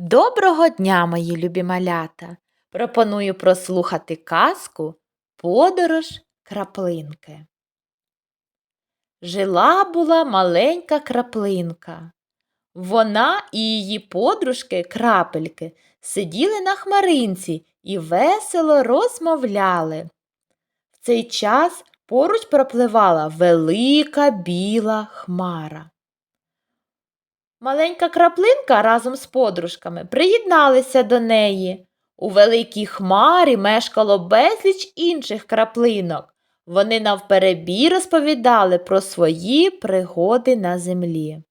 Доброго дня, мої любі малята! Пропоную прослухати казку Подорож краплинки. Жила була маленька краплинка. Вона і її подружки крапельки сиділи на хмаринці і весело розмовляли. В цей час поруч пропливала велика біла хмара. Маленька краплинка разом з подружками приєдналися до неї. У великій хмарі мешкало безліч інших краплинок. Вони навперебій розповідали про свої пригоди на землі.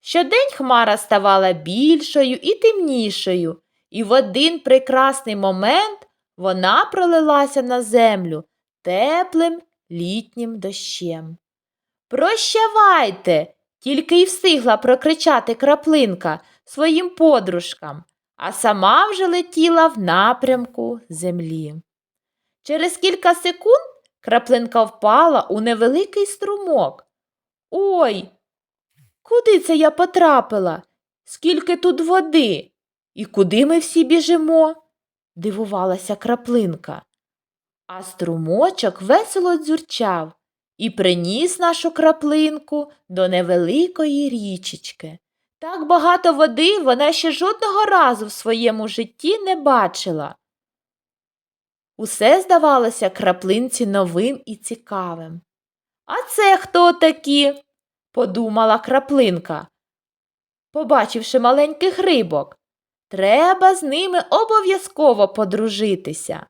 Щодень хмара ставала більшою і темнішою, і в один прекрасний момент вона пролилася на землю теплим літнім дощем. Прощавайте! Тільки й встигла прокричати краплинка своїм подружкам, а сама вже летіла в напрямку землі. Через кілька секунд краплинка впала у невеликий струмок. Ой, куди це я потрапила? Скільки тут води? І куди ми всі біжимо? дивувалася краплинка. А струмочок весело дзюрчав і приніс нашу краплинку до невеликої річечки. Так багато води вона ще жодного разу в своєму житті не бачила. Усе здавалося краплинці новим і цікавим. А це хто такі? подумала краплинка, побачивши маленьких рибок. Треба з ними обов'язково подружитися.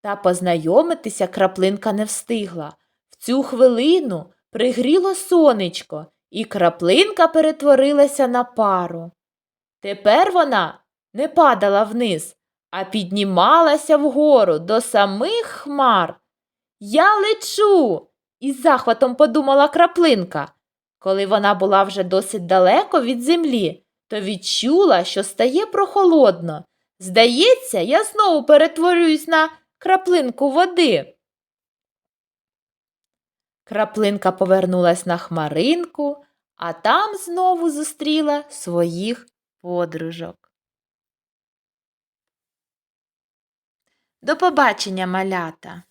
Та познайомитися краплинка не встигла. Цю хвилину пригріло сонечко, і краплинка перетворилася на пару. Тепер вона не падала вниз, а піднімалася вгору до самих хмар. Я лечу, із захватом подумала краплинка. Коли вона була вже досить далеко від землі, то відчула, що стає прохолодно. Здається, я знову перетворююсь на краплинку води. Краплинка повернулась на хмаринку, а там знову зустріла своїх подружок. До побачення, малята!